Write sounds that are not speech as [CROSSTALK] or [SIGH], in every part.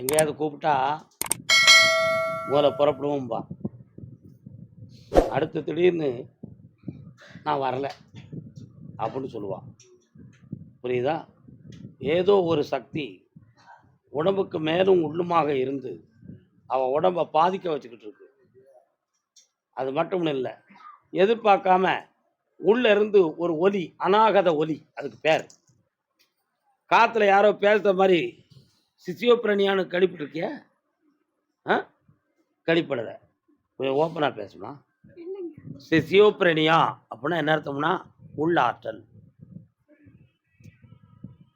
எங்கேயாவது கூப்பிட்டா முதல்ல புறப்படுவோம்பா. அடுத்து திடீர்னு நான் வரல அப்படின்னு சொல்லுவான் புரியுதா? ஏதோ ஒரு சக்தி உடம்புக்கு மேலும் உள்ளுமாக இருந்து அவன் உடம்பை பாதிக்க வச்சுக்கிட்டு இருக்கு. அது மட்டும் இல்லை எதிர்பார்க்காம உள்ள இருந்து ஒரு ஒலி அநாகத ஒலி அதுக்கு பேர். காற்றுல யாரோ பேசுகிற மாதிரி சிசியோபிரணியான்னு கழிப்பிட்டுருக்கிய? ஆ? கழிப்படலை. கொஞ்சம் ஓப்பனாக பேசுமா? சிசியோபிரணியா அப்படின்னா என்ன அர்த்தம்னா உள்ளாற்றல்.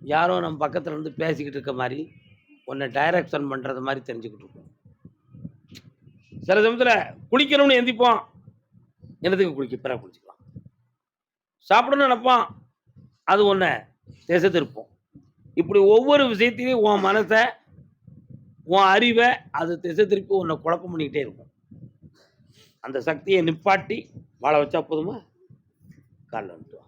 யாரோ நம்ம பக்கத்துல இருந்து பேசிக்கிட்டு இருக்க மாதிரி உன்னை டைரக்ஷன் பண்ணுறது மாதிரி தெரிஞ்சுக்கிட்டு இருக்கோம். சில சமயத்தில் குளிக்கணும்னு எந்திப்போம். என்னத்துக்கு குளிக்க? பிறகு குளிச்சுக்கலாம். சாப்பிடணும்னு நினைப்பான் அது ஒன்றை திசை திருப்போம். இப்படி ஒவ்வொரு விஷயத்திலையும் உன் மனசை உன் அறிவை அது திசை திருப்பி உன்னை குழப்பம் பண்ணிக்கிட்டே இருக்கும். அந்த சக்தியை நிப்பாட்டி வாழ வச்சா போதுமா? காலில் வந்துட்டு வா.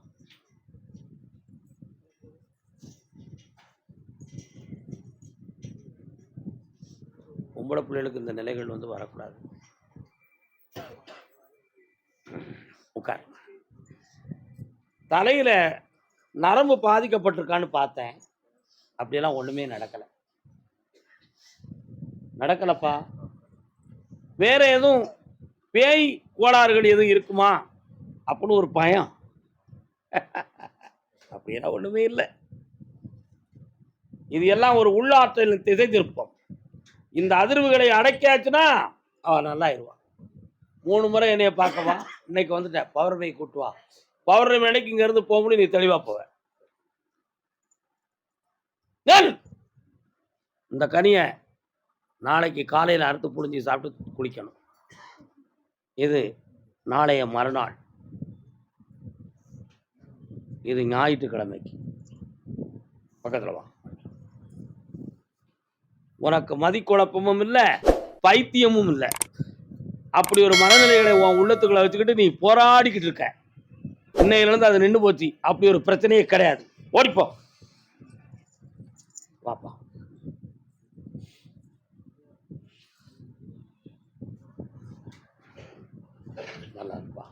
பொம்பளை பிள்ளைகளுக்கு இந்த நிலைகள் வந்து வரக்கூடாது. உட்கார். தலையில் நரம்பு பாதிக்கப்பட்டிருக்கான்னு பார்த்தேன். அப்படியெல்லாம் ஒண்ணுமே நடக்கல. நடக்கலப்பா. வேற எதுவும் பேய் கோளாறுகள் எதுவும் இருக்குமா? அப்படின்னு ஒரு பயம். அப்படியெல்லாம் ஒண்ணுமே இல்லை. இது எல்லாம் ஒரு உள்ளாற்றல் திசை திருப்பம். இந்த அதிர்வுகளை அடக்கியாச்சுன்னா அவன் நல்லா ஆயிடுவான் மூணு முறை என்னைய பார்க்கவா. இன்னைக்கு வந்துட்டேன். பௌர்ணமி கூட்டு வா. பௌர்ணமி அன்னைக்கு இங்கேருந்து போகணும்னு நீ தெளிவா போவ. இந்த கனியை நாளைக்கு காலையில் அறுத்து புழிஞ்சி சாப்பிட்டு குளிக்கணும். இது நாளைய மறுநாள். இது ஞாயிற்றுக்கிழமைக்கு. பக்கத்தில் வா. உனக்கு மதிக்குழப்பமும் இல்லை பைத்தியமும் இல்லை. அப்படி ஒரு மனநிலைகளை உன் உள்ளத்துக்குள்ள வச்சுக்கிட்டு நீ போராடிக்கிட்டு இருக்க. இன்னையிலேருந்து அது நின்று போச்சு. அப்படி ஒரு பிரச்சனையே கிடையாது. ஓடிப்போம் வாப்பா. நல்லா இருப்பா.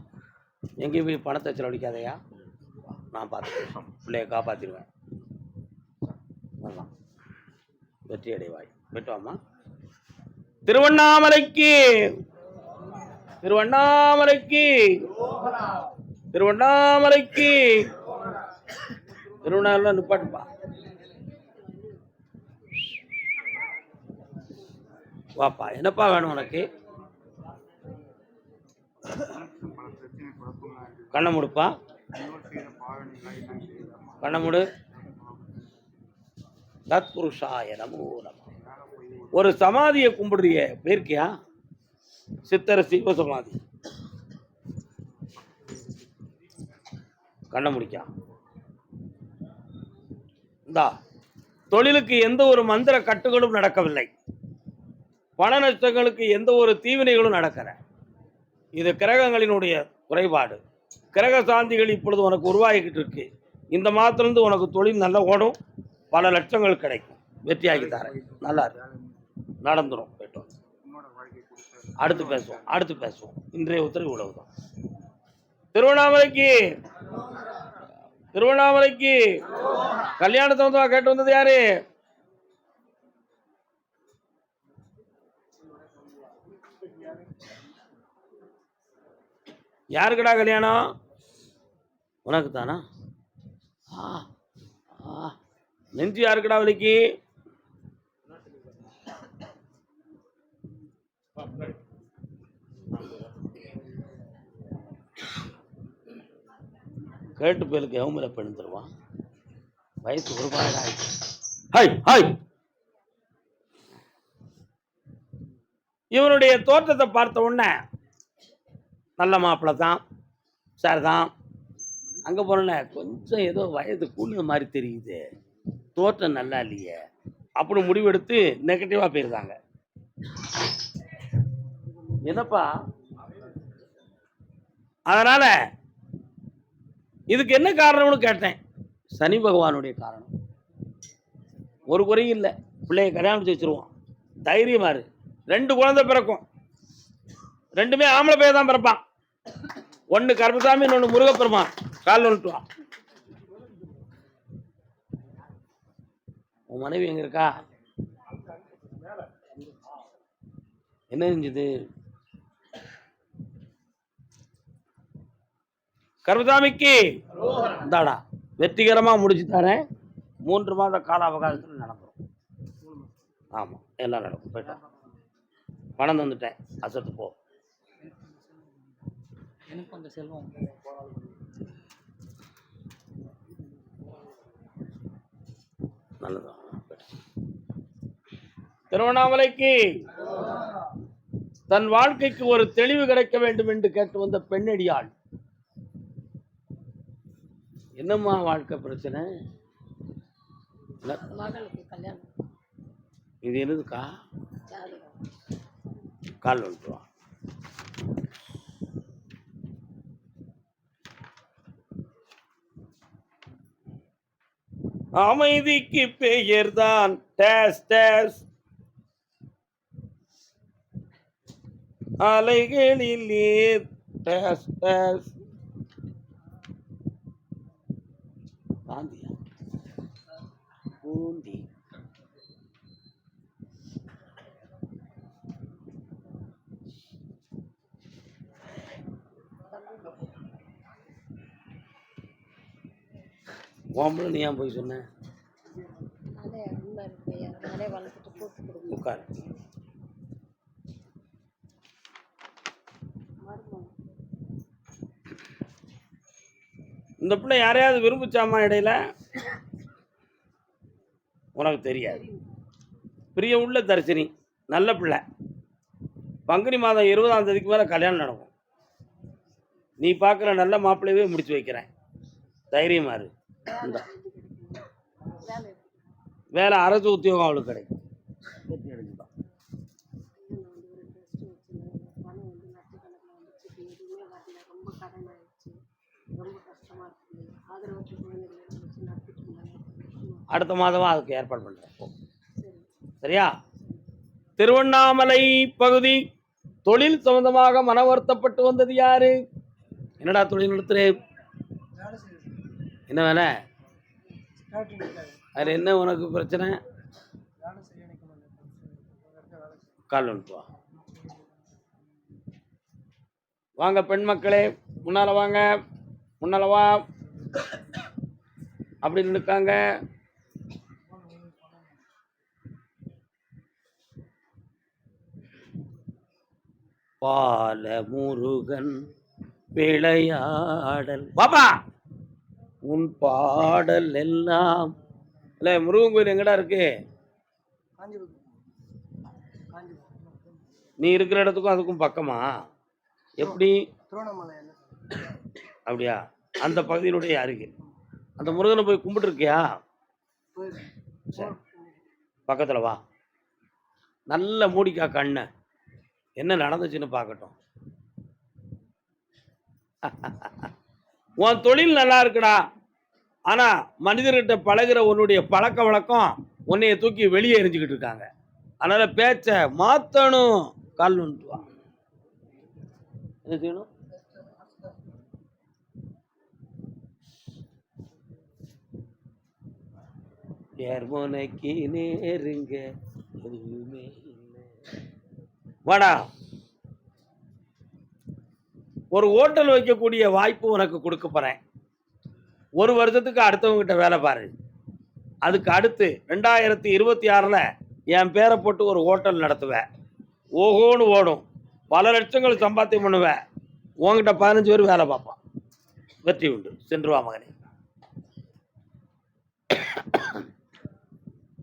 எங்கேயும் போய் பணத்தை செலவழிக்காதையா நான் பார்த்துக்கிறேன். பிள்ளைய காப்பாற்றிடுவேன் வரலாம் வெற்றி அடைவாய். வெட்டுவாமா திருவண்ணாமலைக்கு. திருவண்ணாமலைக்கு. திருவண்ணாமலைக்கு. திருவண்ணாமலை நிப்பாட்டுப்பா. வாப்பா என்னப்பா வேணும் உனக்கு? கண்ணை முடுப்பா. கண்ணை முடு. தத்புருஷாய நமோ நம. ஒரு சமாதியை கும்பிடுறிய போயிருக்கியா? சித்தர சிவ சமாதி. கண்ணை முடிக்கா. இந்தா தொழிலுக்கு எந்த ஒரு மந்திர கட்டுகளும் நடக்கவில்லை. பண நஷ்டங்களுக்கு எந்த ஒரு தீவினைகளும் நடக்கிற இது கிரகங்களினுடைய குறைபாடு. கிரக சாந்திகள் இப்பொழுது உனக்கு உருவாகிக்கிட்டு இருக்கு. இந்த மாதத்துலேருந்து உனக்கு தொழில் நல்லா ஓடும். பல லட்சங்கள் கிடைக்கும். வெற்றியாகி தரேன் நல்லா இருக்கு நடந்துரும் போயிட்டோம் அடுத்து பேசுவோம். அடுத்து பேசுவோம். இன்றைய உத்தரவு இவ்வளவுதான். திருவண்ணாமலைக்கு. திருவண்ணாமலைக்கு. கல்யாண சம்பந்தமா கேட்டு வந்தது யாரு? யாருக்குடா கல்யாணம்? உனக்கு தானா ஆ ஆ. நெஞ்சு யாருக்குடா வலிக்கு? கேட்டு பேருக்கு எவமல பெண் தருவான் வயசு ஒரு பாடு ஆயிடுச்சு. Hi hi. இவனுடைய தோற்றத்தை பார்த்த உடனே நல்ல மாப்பிள்ளை தான் சார் தான். அங்கே போனோன்னே கொஞ்சம் ஏதோ வயது கூடுன மாதிரி தெரியுது. தோற்றம் நல்லா இல்லையே. அப்படி முடிவெடுத்து நெகட்டிவாக போயிருந்தாங்க. என்னப்பா? அதனால் இதுக்கு என்ன காரணம்னு கேட்டேன். சனி பகவானுடைய காரணம். ஒரு குறையும் இல்லை. பிள்ளைய கல்யாணம் முடிச்சு தைரியமாக இரு. ரெண்டு குழந்தை பிறக்கும். ரெண்டுமே ஆம்பளை பையன் தான் பிறப்பான். ஒன்னு கருப்பசாமி இன்னொன்னு முருகப்பெருமான். கால் ஒன்று வா உன் மனைவி எங்க இருக்கா? என்ன செஞ்சது? கருமசாமிக்கு இந்தாடா வெற்றிகரமா முடிச்சு தரேன். மூன்று மாத கால அவகாசத்தில் நடந்துடும் ஆமாம் எல்லாம் நடக்கும். போயிட்டேன் பணம் தந்துட்டேன். அசத்து போ. எனக்கு அந்த செல்வம் திருவண்ணாமலைக்கு தன் வாழ்க்கைக்கு ஒரு தெளிவு கிடைக்க வேண்டும் என்று கேட்டு வந்த பெண்ணடியாள். என்னம்மா வாழ்க்கை பிரச்சனை? இது என்னதுக்கா? கால் வந்துட்டு அமைதிக்கு பெயர்தான். டேஸ் டேஸ். அலைகளில் நீர் டேஸ் டேஸ். காந்தியா. பூந்தி. ஓம்பளை நீ ஏன் போய் சொன்ன? உட்கார். இந்த பிள்ளை யாரையாவது விரும்புச்சாமா இடையில? உனக்கு தெரியாது. பிரிய உள்ள தரிசனி நல்ல பிள்ளை. பங்குனி மாதம் இருபதாம் தேதிக்கு மேலே கல்யாணம் நடக்கும். நீ பார்க்குற நல்ல மாப்பிள்ளையவே முடிச்சு வைக்கிறேன். தைரியமா இரு. வேலை. அரசு உத்தியோகம் அவளுக்கு கிடைக்கும். அடுத்த மாதமா அதுக்கு ஏற்பாடு பண்ணுறேன் சரி. சரியா? திருவண்ணாமலை பகுதி தொழில் சம்பந்தமாக மன வருத்தப்பட்டு வந்தது யாரு? என்னடா தொழில் நடத்துறே? என்ன வேலை? அது என்ன உனக்கு பிரச்சனை? கால் வந்துட்டு வா வாங்க பெண் மக்களே முன்னால வாங்க. முன்னால வா. அப்படி நிற்காங்க பால முருகன் விளையாடல். பாப்பா உன் பாடல் எல்லாம் இல்லை முருகன் கோயில் எங்கடா இருக்கு? நீ இருக்கிற இடத்துக்கும் அதுக்கும் பக்கமா? எப்படி? அப்படியா? அந்த பகுதியினுடைய அருகில் அந்த முருகனை போய் கும்பிட்டுருக்கியா? சரி. பக்கத்தில் வா. நல்ல மூடிக்கா கண்ணை. என்ன நடந்துச்சுன்னு பார்க்கட்டும். [LAUGHS] உன் தொழில் நல்லா இருக்குடா. ஆனால் மனிதர்கிட்ட பழகுற உன்னுடைய பழக்க வழக்கம் உன்னைய தூக்கி வெளியே எரிஞ்சுக்கிட்டு இருக்காங்க. அதனால் பேச்சை மாற்றணும் கால் வந்துட்டு என்ன செய்யணும்? ஏர்மோனைக்கு நேருங்க எதுவுமே இல்லை. வாடா. ஒரு ஹோட்டல் வைக்கக்கூடிய வாய்ப்பு உனக்கு கொடுக்க போறேன். ஒரு வருஷத்துக்கு அடுத்தவங்ககிட்ட வேலை பாரு. அதுக்கு அடுத்து ரெண்டாயிரத்தி இருபத்தி ஆறில் என் பேரை போட்டு ஒரு ஹோட்டல் நடத்துவேன் ஓஹோன்னு ஓடும். பல லட்சங்கள் சம்பாத்தியம் பண்ணுவேன் உன்கிட்ட பதினஞ்சு பேர் வேலை பார்ப்பான். வெற்றி உண்டு. சென்று வா மகனே.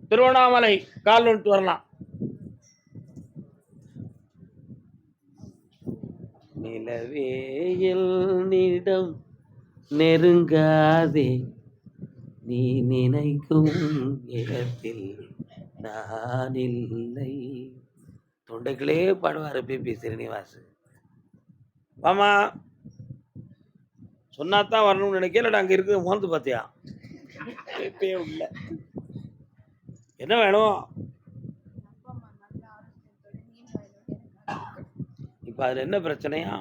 திருவண்ணாமலை கால் வந்துட்டு வரலாம். நிலவேயில் நிடம் நெருங்காதே நீ நினைக்கும் இடத்தில் நான் இல்லை தொண்டைக்கிளே பாடுவார் பிபி ஸ்ரீனிவாஸ் மாமா சொன்னா தான் வரணும்னு நினைக்கல அங்கே இருக்கிற முகந்து பார்த்தியா? இப்பயே உள்ள. என்ன வேணும்? இப்போ அதில் என்ன பிரச்சனையா?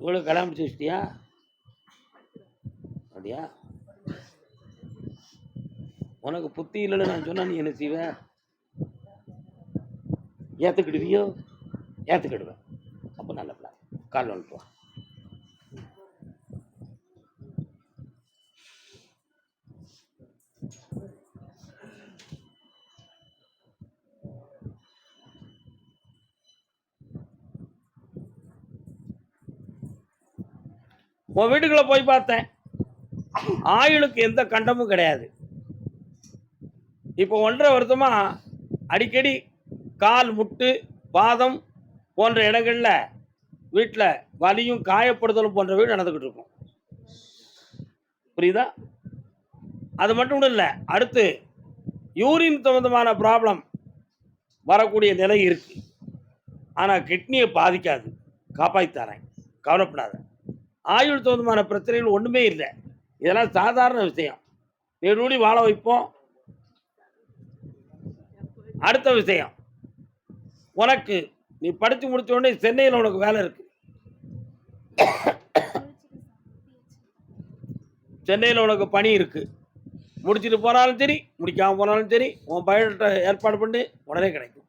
இவ்வளோ கல்யாணம் முடிச்சு வச்சிட்டியா? அப்படியா? உனக்கு புத்தி இல்லைன்னு நான் சொன்னால் நீ என்ன செய்வ? ஏற்றுக்கிடுவியோ ஏற்றுக்கிடுவேன் அப்போ நல்ல பிள்ளை கால் வந்துட்டு வா உன் வீட்டுக்குள்ளே போய் பார்த்தேன். ஆயுளுக்கு எந்த கண்டமும் கிடையாது. இப்போ ஒன்றரை வருத்தமாக அடிக்கடி கால் முட்டு பாதம் போன்ற இடங்களில் வீட்டில் வலியும் காயப்படுதலும் போன்ற வீடு நடந்துக்கிட்டு இருக்கும். புரியுதா? அது மட்டும் இல்லை. அடுத்து யூரின் சம்பந்தமான ப்ராப்ளம் வரக்கூடிய நிலை இருக்குது ஆனால் கிட்னியை பாதிக்காது. காப்பாற்றி தரேன். கவலைப்படாத. ஆயுள் சம்பந்தமான பிரச்சனைகள் ஒன்றுமே இல்லை. இதெல்லாம் சாதாரண விஷயம். நெடுடி வாழ வைப்போம். அடுத்த விஷயம். உனக்கு நீ படித்து முடித்த உடனே சென்னையில் உனக்கு வேலை இருக்கு. சென்னையில் உனக்கு பணி இருக்கு. முடிச்சுட்டு போனாலும் சரி முடிக்காமல் போனாலும் சரி உன் பயோடேட்டா ஏற்பாடு பண்ணி உடனே கிடைக்கும்.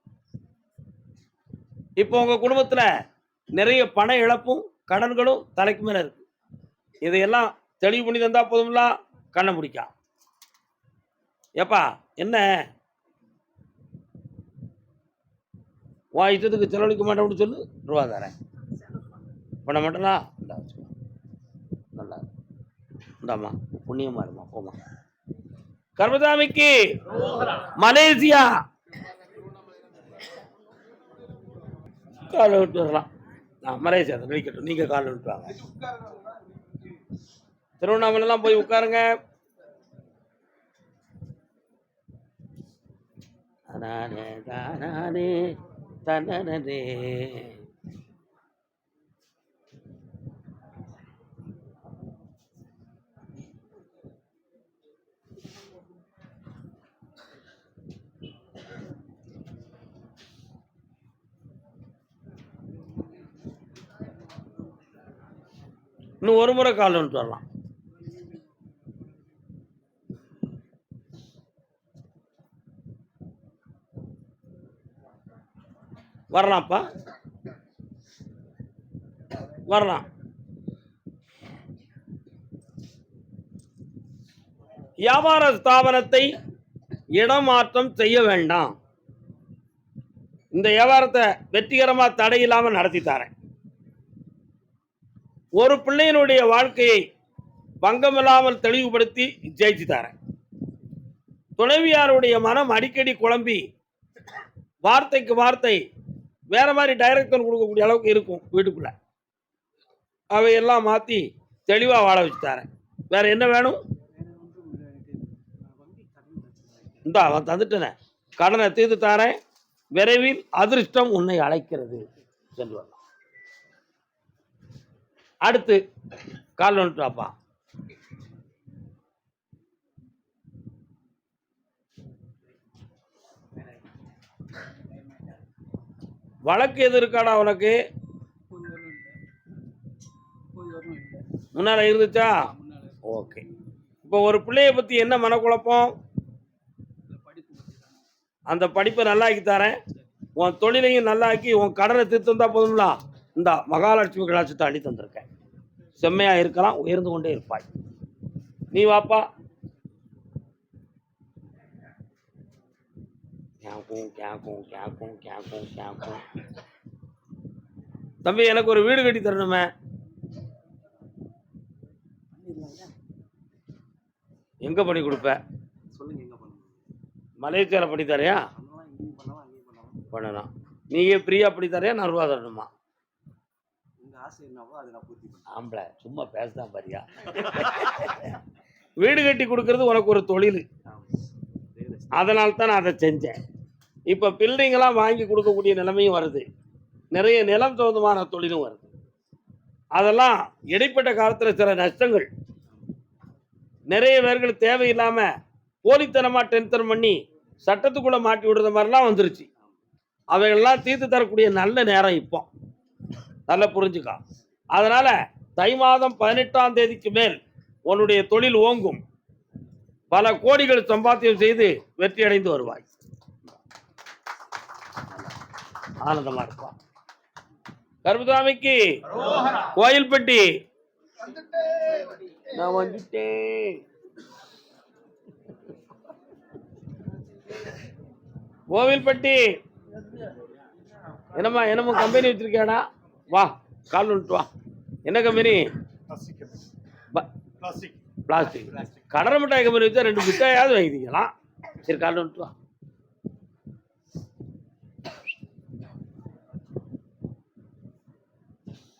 இப்போ உங்கள் குடும்பத்தில் நிறைய பண இழப்பும் கடன்களும் தலைக்கு மேலே இருக்கு. இதையெல்லாம் தெளிவு பண்ணி தந்தா போதும்ல? கண்ணை முடிக்கா. ஏப்பா என்ன? உன் இஷ்டத்துக்கு செலவழிக்க மாட்டேன்னு சொல்லு. ரூபா தரேன். பண்ண மாட்டேனா? இந்தா வச்சுக்கோ. நல்லா இருக்கு. இந்தாம்மா புண்ணியமா இருமா போமா கர்மதாமிக்கு மலேசியா. காலை விட்டு வரலாம். நான் மலேசியா தான் நிற்கட்டும் நீங்கள் காலை விட்டு திருவண்ணாமலைலாம் போய் உட்காருங்க. தானே தானே தன்னே. இன்னும் ஒரு முறை கால் வந்துட்டு வரலாம் வரலாம்ப்பா. வரலாம். வியாபார ஸ்தாபனத்தை இடமாற்றம் செய்ய வேண்டாம். இந்த வியாபாரத்தை வெற்றிகரமாக தடை இல்லாம நடத்தி தரேன். ஒரு பிள்ளையினுடைய வாழ்க்கையை பங்கமில்லாமல் தெளிவுபடுத்தி ஜெயிச்சு தரேன் துணைவியாருடைய மனம் அடிக்கடி குழம்பி வார்த்தைக்கு வார்த்தை வேற மாதிரி டைரக்ஷன் கொடுக்கக்கூடிய அளவுக்கு இருக்கும் வீட்டுக்குள்ள. அவையெல்லாம் மாற்றி தெளிவாக வாழ வச்சு தரேன் வேற என்ன வேணும்? இந்த அவன் தந்துட்டன. கடனை தீர்த்து தாரேன் விரைவில் அதிர்ஷ்டம் உன்னை அழைக்கிறது சென்று அடுத்து கால் வந்துட்டாப்பா வழக்கு எது இருக்காடா உனக்கு? முன்னால இருந்துச்சா? ஓகே. இப்போ ஒரு பிள்ளைய பத்தி என்ன மனக்குழப்பம்? அந்த படிப்பை நல்லாக்கி தரேன். உன் தொழிலையும் நல்லாக்கி உன் கடனை தீர்த்து தந்தா போதும்ல? இந்த மகாலட்சுமி கலாட்சத்தை அள்ளி தந்திருக்கேன். செம்மையா இருக்கலாம் உயர்ந்து கொண்டே இருப்பாய். நீ வாப்பா. கேக்கும் கேக்கும் கேக்கும் கேக்கும் கேக்கும். தம்பி எனக்கு ஒரு வீடு கட்டி தரணுமே. எங்க பண்ணி கொடுப்ப? மலேசியால பண்ணி தரையா பண்ணலாம் இங்கேயும் பண்ணலாம் அங்கேயும் பண்ணலாம். பண்ணலாம். நீங்க ஃப்ரீயா பண்ணி தரையா நான் ரூபா தரணுமா? ஆசை என்னவோ அதை நான் பூர்த்தி பண்ணுறேன் ஆம்பளை சும்மா பேசதான் பாரியா? வீடு கட்டி கொடுக்கறது உனக்கு ஒரு தொழில். அதனால தான் நான் அதை செஞ்சேன். இப்போ பில்டிங்கெல்லாம் வாங்கி கொடுக்கக்கூடிய நிலைமையும் வருது. நிறைய நிலம் சொந்தமான தொழிலும் வருது. அதெல்லாம் இடைப்பட்ட காலத்தில் சில நஷ்டங்கள். நிறைய பேர்கள் தேவையில்லாமல் போலித்தனமாக டென்ஷன் பண்ணி சட்டத்துக்குள்ள மாட்டி விடுற மாதிரிலாம் வந்துருச்சு. அவைகள்லாம் தீர்த்து தரக்கூடிய நல்ல நேரம் இப்போ. நல்லா புரிஞ்சுக்கா. அதனால தை மாதம் பதினெட்டாம் தேதிக்கு மேல் உன்னுடைய தொழில் ஓங்கும். பல கோடிகள் சம்பாத்தியம் செய்து வெற்றி அடைந்து வருவாய். ஆனந்தமா இருப்பான் கருப்புசாமிக்கு கோயில்பட்டி. நான் வந்துட்டேன். கோவில்பட்டி. என்னம்மா என்னமோ கம்பெனி வச்சிருக்கேடா வா கால் வந்துட்டு வா. என்ன கம்பெனி? பிளாஸ்டிக் பிளாஸ்டிக் கடலை மிட்டாய் கம்பெனி வச்சா ரெண்டு மிட்டாயாவது வாங்கிக்கலாம் சரி கால் வந்துட்டு வா.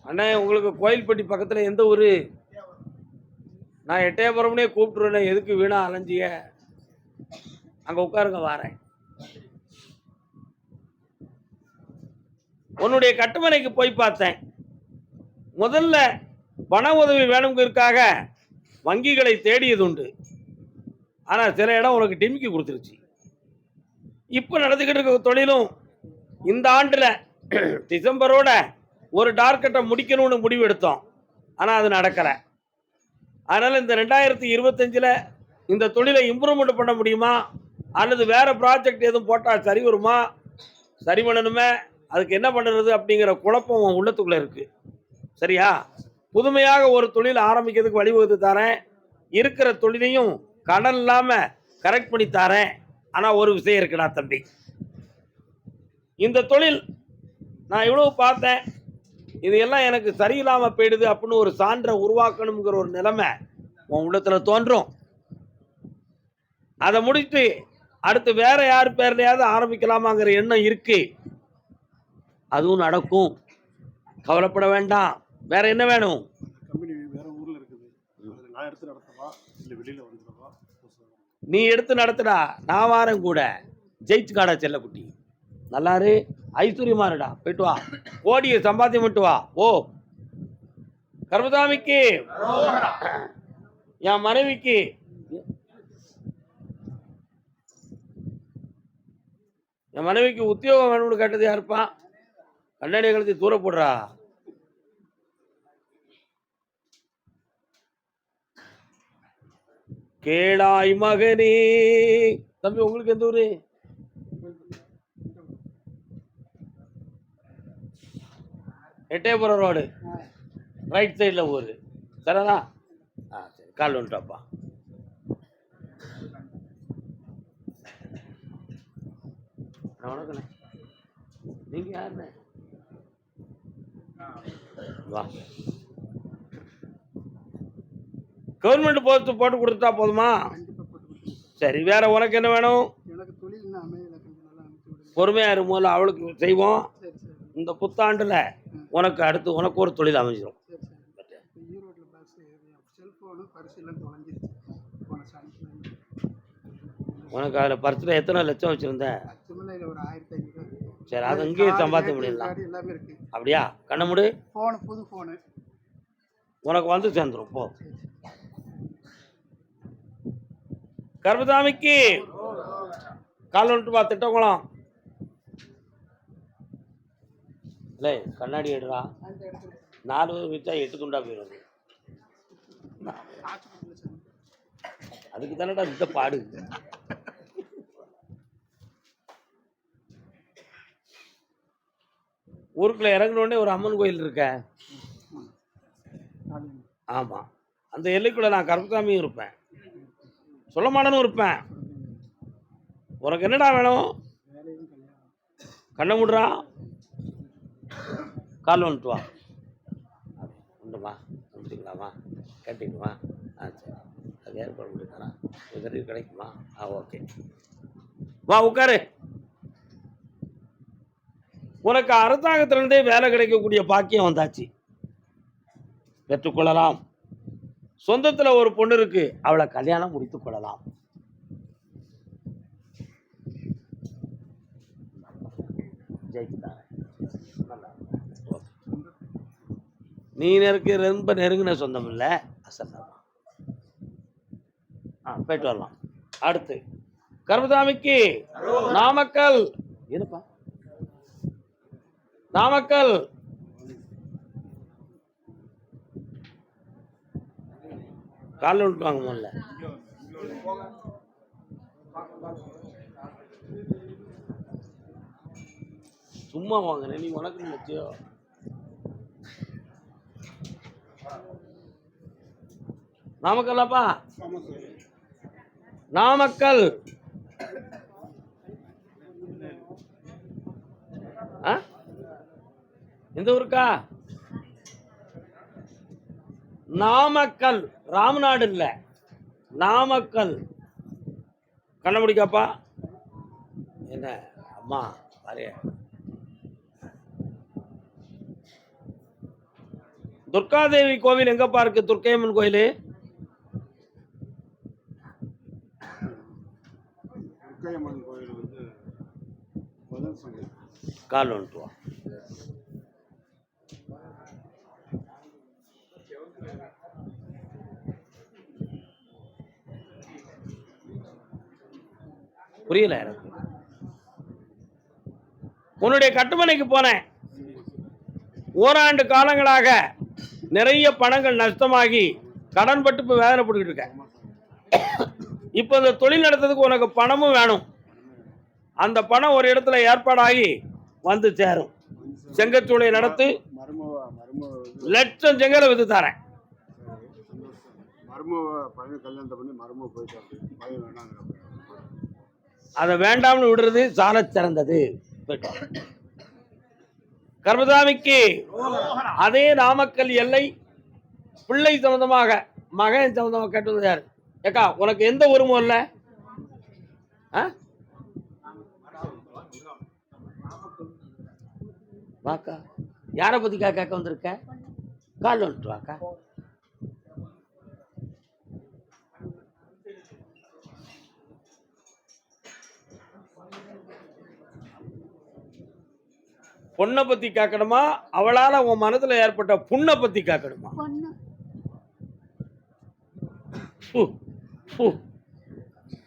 அண்ணே உங்களுக்கு கோயில்பட்டி பக்கத்தில் எந்த ஊர்? நான் எட்டயபுரம்னே கூப்பிட்டுருவேன் எதுக்கு வீணா அலைஞ்சிய? அங்கே உட்காருங்க வாரேன். உன்னுடைய கட்டுமனைக்கு போய் பார்த்தேன். முதல்ல பண உதவி வேணுங்கிறதுக்காக வங்கிகளை தேடியது உண்டு. ஆனால் சில இடம் உனக்கு டிமிக்கி கொடுத்துருச்சு. இப்போ நடந்துக்கிட்டு இருக்க தொழிலும் இந்த ஆண்டில் டிசம்பரோட ஒரு டார்கெட்டை முடிக்கணும்னு முடிவு எடுத்தோம். ஆனால் அது நடக்கலை. அதனால் இந்த ரெண்டாயிரத்தி இருபத்தஞ்சில் இந்த தொழிலை இம்ப்ரூவ்மெண்ட் பண்ண முடியுமா? அல்லது வேறு ப்ராஜெக்ட் எதுவும் போட்டால் சரி வருமா? சரி பண்ணணுமே? அதுக்கு என்ன பண்ணுறது அப்படிங்கிற குழப்பம் உன் உள்ளத்துக்குள்ளே இருக்குது. சரியா? புதுமையாக ஒரு தொழில் ஆரம்பிக்கிறதுக்கு வழிவகுத்து தரேன். இருக்கிற தொழிலையும் கடன் இல்லாமல் கரெக்ட் பண்ணி தரேன். ஆனால் ஒரு விஷயம் இருக்குடா தம்பி. இந்த தொழில் நான் இவ்வளவு பார்த்தேன். இது எல்லாம் எனக்கு சரியில்லாமல் போயிடுது அப்படின்னு ஒரு சான்றை உருவாக்கணுங்கிற ஒரு நிலைமை உன் உள்ளத்தில் தோன்றும். அதை முடித்து அடுத்து வேற யார் பேர்லையாவது ஆரம்பிக்கலாமாங்கிற எண்ணம் இருக்குது அதுவும் நடக்கும். கவலைப்பட வேண்டாம். வேற என்ன வேணும்? கம்பெனி வேற ஊர்ல இருக்குது. அது நான் எடுத்து நடத்தவா? இல்ல வெளியில வந்துடவா? நீ எடுத்து நடத்துடா. நான் வாரேன் கூட. ஜெயிச்சு காடா செல்லக்குட்டி. நல்லாரு? ஐஸ்வர்யமா இருடா. போயிட்டு வா. கோடியை சம்பாத்தியம் பண்ணிட்டு வா. ஓ கர்மசாமிக்கு. என் மனைவிக்கு. என் மனைவிக்கு உத்தியோகம் வேணும்னு கேட்டது யாருப்பா? கண்ணாடி கழுத்தி தூர போடுறா. கேளாய் மகனே. தம்பி உங்களுக்கு எந்த ஊரு? எட்டயபுரம் ரோடு. ரைட் சைடில் ஊர். சரிதா ஆ சரி கால் வந்துட்டாப்பா வணக்கண்ணே. நீங்கள் யாருண்ணே? வா. கவர்மெண்ட் போஸ்ட் போட்டு கொடுத்தா போதுமா. சரி வேற உனக்கு என்ன வேணும்? எனக்கு தொழில் இன்னும் அமையல கொஞ்சம் நல்லா அனுப்பிச்சு விடுங்க பொறுமையா இரு முதல்ல அவளுக்கு செய்வோம். இந்த புத்தாண்டுல உனக்கு அடுத்து உனக்கு ஒரு தொழில் அமைஞ்சிடும் உனக்கு அதில் பர்ஸில் எத்தனை லட்சம் வச்சுருந்த? அச்சுமலையில் ஒரு ஆயிரத்தி ஐநூறு சரி அதை இங்கேயே சம்பாத்தியம் பண்ணிடலாம் எல்லாமே இருக்கு. அப்படியா? கண்ண மூடு. ஃபோனு புது ஃபோனு. உனக்கு வந்து சேர்ந்துரும். போ. கர்மசாமிக்கு. கால் வந்துட்டு வா திட்டக்குளம். இல்லை கண்ணாடி எடுறா. நாலு வச்சா எட்டு துண்டா போயிடுது. அதுக்கு தானடா இந்த பாடு. ஊருக்குள்ள இறங்கினோடனே ஒரு அம்மன் கோயில் இருக்க. ஆமாம் அந்த எல்லைக்குள்ள நான் கருப்பசாமியும் இருப்பேன். சொல்ல மாட்டேன்னு இருப்பேன். உனக்கு என்னடா வேணும்? வேலையும் கண்ணை முடுறா? கால் வந்துட்டு வா. உண்டுமா வந்துட்டீங்களாமா கேட்டீங்களா ஆ சரி. அது ஏற்பாடு பண்ணிருக்காரா உதவி கிடைக்குமா? ஆ ஓகே. வா உட்காரு. உனக்கு அரசாங்கத்திலிருந்தே வேலை கிடைக்கக்கூடிய பாக்கியம் வந்தாச்சு. பெற்றுக்கொள்ளலாம். சொந்தத்தில் ஒரு பொண்ணு இருக்கு அவளை கல்யாணம் முடித்து கொள்ளலாம். நல்லா. நீ எனக்கு ரொம்ப நெருங்கின சொந்தம் இல்லை அசல் ஆ போயிட்டு வரலாம். அடுத்து கருமசாமிக்கு நாமக்கல். இருப்பா நாமக்கல். காலைல விட்டுவாங்க முதல்ல. சும்மா வாங்க நீ உனக்கு வச்சியோ நாமக்கல்லாப்பா? நாமக்கல் ஆ? எந்த ஊருக்கா? நாமக்கல். ராமநாடு இல்ல. நாமக்கல். கண்ணமுடிக்காப்பா என்ன? அம்மா பாரு. துர்காதேவி கோவில் எங்கப்பா இருக்கு? துர்க்கையம்மன் கோயில்? கால் வந்துட்டு புரியல எனக்கு. உன்னுடைய கட்டுமனைக்கு போனேன். ஓராண்டு காலங்களாக நிறைய பணங்கள் நஷ்டமாகி கடன் பட்டு இப்போ வேதனைப்பட்டுக்கிட்டு இருக்கேன். இப்போ இந்த தொழில் நடத்துறதுக்கு உனக்கு பணமும் வேணும். அந்த பணம் ஒரு இடத்துல ஏற்பாடாகி வந்து சேரும். செங்கச்சூளை நடத்து லட்சம் செங்கலை வித்து தரேன். மரும பையன் கல்யாணத்தை பண்ணி மரும போயிட்டு பையன் வேணாங்கிற அதை வேண்டாம்னு விடுறது சாலச் சிறந்தது கர்மதாமிக்கு அதே நாமக்கல் எல்லை பிள்ளை சம்பந்தமாக மகன் சம்பந்தமாக கேட்டு யார் ஏக்கா உனக்கு எந்த உரிமும் இல்லை? ஆ? வாக்கா யாரை பத்திக்கா கேட்க வந்திருக்க? கால் வந்துட்டு வாக்கா. பொண்ணை பத்தி கேட்கணுமா அவளால உன் மனதுல ஏற்பட்ட புண்ணை பத்தி ஃபு.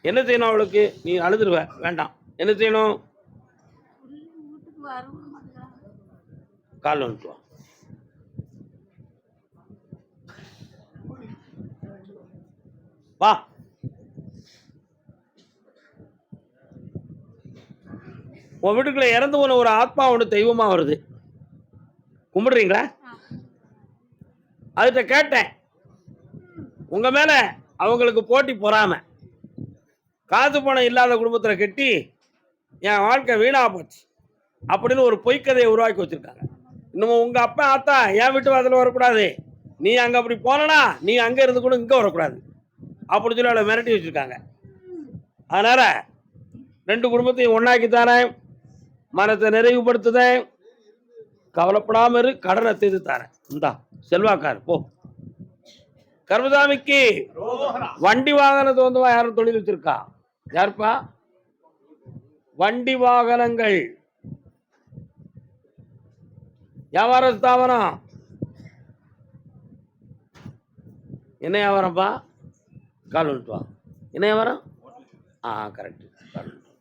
என்ன செய்யணும் அவளுக்கு? நீ அழுதுருவ. வேண்டாம். என்ன செய்யணும்? கால் வந்துட்டு வா வா உன் வீட்டுக்குள்ள இறந்து போன ஒரு ஆத்மா ஒன்று தெய்வமாக வருது. கும்பிடுறீங்களா? அதுகிட்ட கேட்டேன். உங்க மேல அவங்களுக்கு போட்டி பொறாம. காசு பணம் இல்லாத குடும்பத்தில் கட்டி என் வாழ்க்கை வீணா போச்சு. அப்படின்னு ஒரு பொய்க்கதையை உருவாக்கி வச்சிருக்காங்க. இன்னமும் உங்க அப்பா ஆத்தா என் வீட்டு வாசல்ல வரக்கூடாது. நீ அங்க அப்படி போனனா நீ அங்க இருந்து கூட இங்க வரக்கூடாது. அப்படின்னு சொல்லி அவளை மிரட்டி வச்சிருக்காங்க. அதனால ரெண்டு குடும்பத்தையும் ஒன்றாக்கி தானே மனத்தை நிறைவுபடுத்துதேன் கவலைப்படாம இரு கடனை தீர்த்து தரேன். இந்தா செல்வாக்கார் போ. கர்மசாமிக்கு வண்டி வாகனம் வந்து யாரும் தொழில் வச்சிருக்கா? யாருப்பா? வண்டி வாகனங்கள். வியாபார ஸ்தாபனம் என்ன வியாபாரம்ப்பா கால் வந்துட்டு வா என்ன வியாபாரம்? ஆ கரெக்ட் கால் வந்துட்டு வா.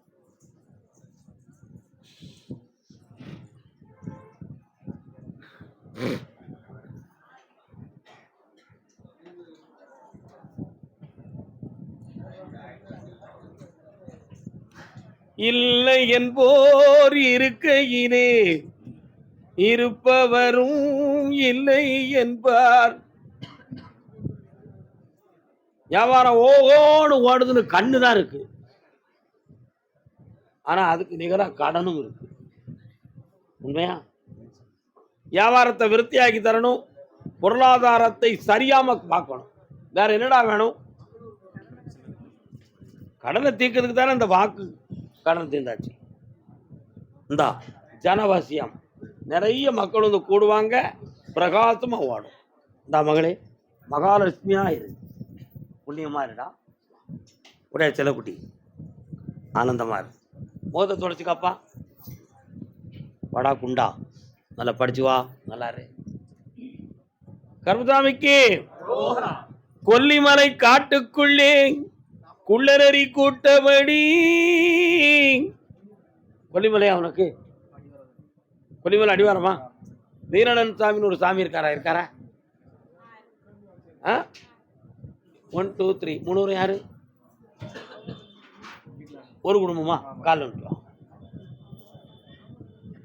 இல்லை என்போர் இருக்கையிலே இருப்பவரும் இல்லை என்பார். வியாபாரம் ஓகோன்னு ஓடுதுன்னு கண்ணு தான் இருக்கு. ஆனா அதுக்கு நிகரா கடனும் இருக்கு. உண்மையா? வியாபாரத்தை விருத்தியாக்கி தரணும் பொருளாதாரத்தை சரியாம பார்க்கணும். வேற என்னடா வேணும்? கடனை தீர்க்கிறதுக்கு தானே இந்த வாக்கு கடன் தீர்ந்தாச்சு. இந்தா ஜனவாசியம். நிறைய மக்கள் வந்து கூடுவாங்க பிரகாசமாக ஓடும். இந்தா மகளே மகாலட்சுமியாக இரு. புண்ணியமாக இருடா. உடைய செல்லக்குட்டி. ஆனந்தமாக இரு. மோத தொடச்சிக்காப்பா. வடா குண்டா. நல்லா படிச்சு வா. நல்லா இரு. கர்மசாமிக்கு கொல்லிமலை காட்டுக்குள்ளே குள்ளரறி கூட்டமடி கொல்லிமலை அவனுக்கு? கொல்லிமலை அடிவாரமா? வீரனன் சாமின்னு ஒரு சாமி இருக்காரா? இருக்காரா? ஆ? ஒன் டூ த்ரீ முந்நூறு யாரு? ஒரு குடும்பமா? கால் வந்துட்டு வா. குள்ளரறி கூட்டத்திலே ஒளிவாசிக்குது. ஆ, வா, வா, உட்கார், உட்கார். ஆ, உட்கார், உட்கார். ம்.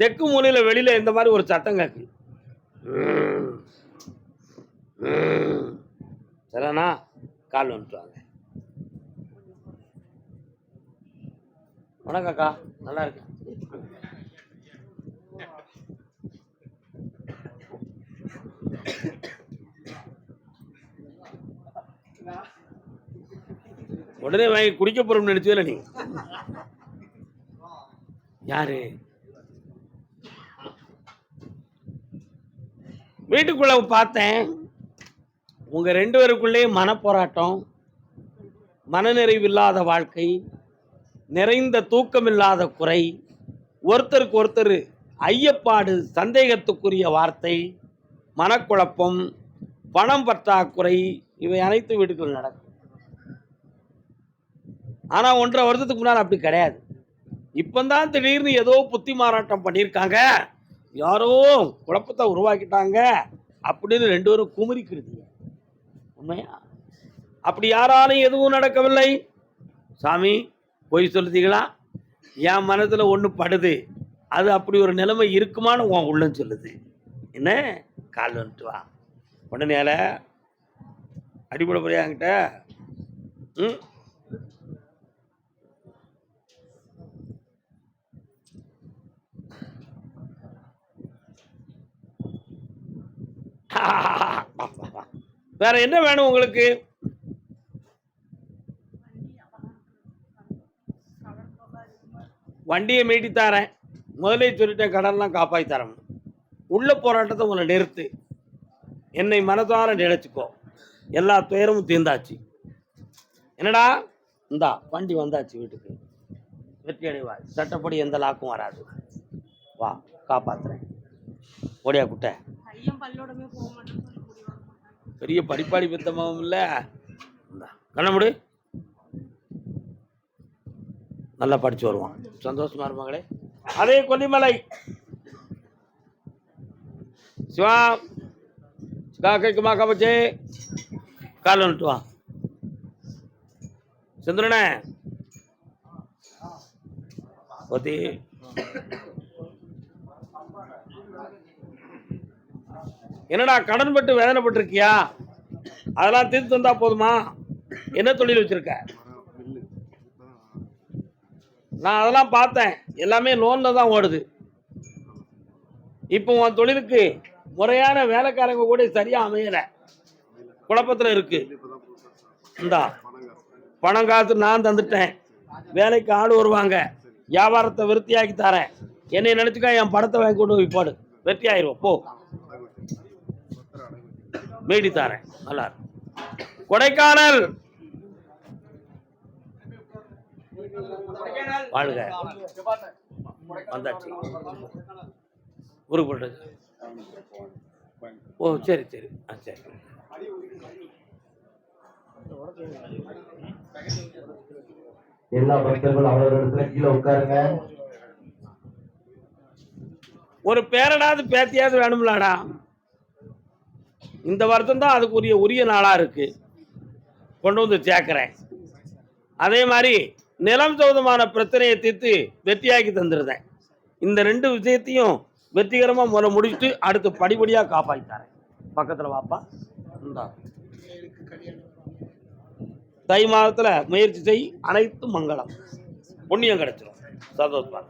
தெற்கு மூலையில் வெளியில் இந்த மாதிரி ஒரு சத்தம் கேட்கு சரிண்ணா கால் வந்துட்டுவாங்க வணக்கம் அக்கா நல்லா இருக்கேன். உடனே வாங்கி குடிக்க போறோம்னு நினைச்சதுல நீ. யாரு? வீட்டுக்குள்ள பார்த்தேன். உங்க ரெண்டு பேருக்குள்ளே மனப்போராட்டம் மனநிறைவில்லாத வாழ்க்கை நிறைந்த தூக்கமில்லாத குறை ஒருத்தருக்கு ஒருத்தர் ஐயப்பாடு சந்தேகத்துக்குரிய வார்த்தை மனக்குழப்பம் பணம் பற்றாக்குறை இவை அனைத்து வீட்டுக்குள் நடக்கும். ஆனால் ஒன்றரை வருஷத்துக்கு முன்னால் அப்படி கிடையாது. இப்பந்தான் திடீர்னு ஏதோ புத்தி மாறாட்டம் பண்ணியிருக்காங்க. யாரோ குழப்பத்தை உருவாக்கிட்டாங்க அப்படின்னு ரெண்டு பேரும் குமுறிக்கிடுதுங்க உண்மையா? அப்படி யாராலும் எதுவும் நடக்கவில்லை. சாமி பொய் சொல்லுதீங்களா என் மனதில் ஒன்று படுது. அது அப்படி ஒரு நிலைமை இருக்குமான்னு உன் உள்ளம் சொல்லுது. என்ன? கால் வந்துட்டு வா. உடனே அடிப்படை புரியாங்கிட்ட ம்? [LAUGHS] வேற என்ன வேணும் உங்களுக்கு? வண்டியை மீட்டி தரேன். முதலே சொல்லிட்டேன் கடன்லாம் காப்பாற்றி தரேன். உள்ள போராட்டத்தை உன்னை நிறுத்து. என்னை மனதார நினைச்சுக்கோ. எல்லா துயரமும் தீர்ந்தாச்சு. என்னடா? இந்தா வண்டி வந்தாச்சு வீட்டுக்கு. வெற்றி அடைவாய். சட்டப்படி எந்த லாக்கும் வராது. வா காப்பாத்துறேன். ஓடியா குட்டை. பெரிய படிப்பாடி பித்தமாவும் இல்லை. கண்ணமுடி நல்லா படிச்சு வருவான். சந்தோஷமா இருப்பாங்களே. அதே கொல்லிமலை. சிவா சிக்கா கைக்குமா காப்பச்சே கால் வந்துட்டு வா. செந்துரனே ஒத்தி என்னடா கடன் பட்டு வேதனைப்பட்டிருக்கியா? அதெல்லாம் தீர்த்து தந்தா போதுமா? என்ன தொழில் வச்சிருக்க? நான் அதெல்லாம் பார்த்தேன். எல்லாமே லோனில் தான் ஓடுது. இப்போ உன் தொழிலுக்கு முறையான வேலைக்காரங்க கூட சரியாக அமையலை. குழப்பத்தில் இருக்கு. இந்தா பணம் காசு நான் தந்துட்டேன். வேலைக்கு ஆள் வருவாங்க. வியாபாரத்தை விருத்தியாக்கி தரேன். என்னை நினச்சிக்கா என் படத்தை வாங்கி கொண்டு போய் போடு. வெற்றி ஆயிரும் போ அடகு வச்சு பத்திரம் அடகு வச்சு மீடி தரேன். நல்லா. கொடைக்கானல்! வாழ்க. வந்தாச்சு. ஊருக்கு போட்டு ஓ சரி சரி. ஆ சரி. எல்லா பக்தர்களும் அவரவரிடத்துல கீழே உட்காருங்க. ஒரு பேரனாவது பேத்தியாவது வேணும்லாடா. இந்த வருஷம் தான் அதுக்குரிய உரிய நாளாக இருக்குது கொண்டு வந்து சேர்க்குறேன். அதே மாதிரி நிலம் சம்பந்தமான பிரச்சனையை தீர்த்து வெற்றியாக்கி தந்துருந்தேன் இந்த ரெண்டு விஷயத்தையும் வெற்றிகரமாக முறை முடிச்சுட்டு அடுத்து படிப்படியாக காப்பாற்றித்தாரேன் பக்கத்தில் வாப்பா. இந்தா. தை மாதத்தில் முயற்சி செய். அனைத்து மங்களம். புண்ணியம் கிடைச்சிடும் சந்தோஷமாக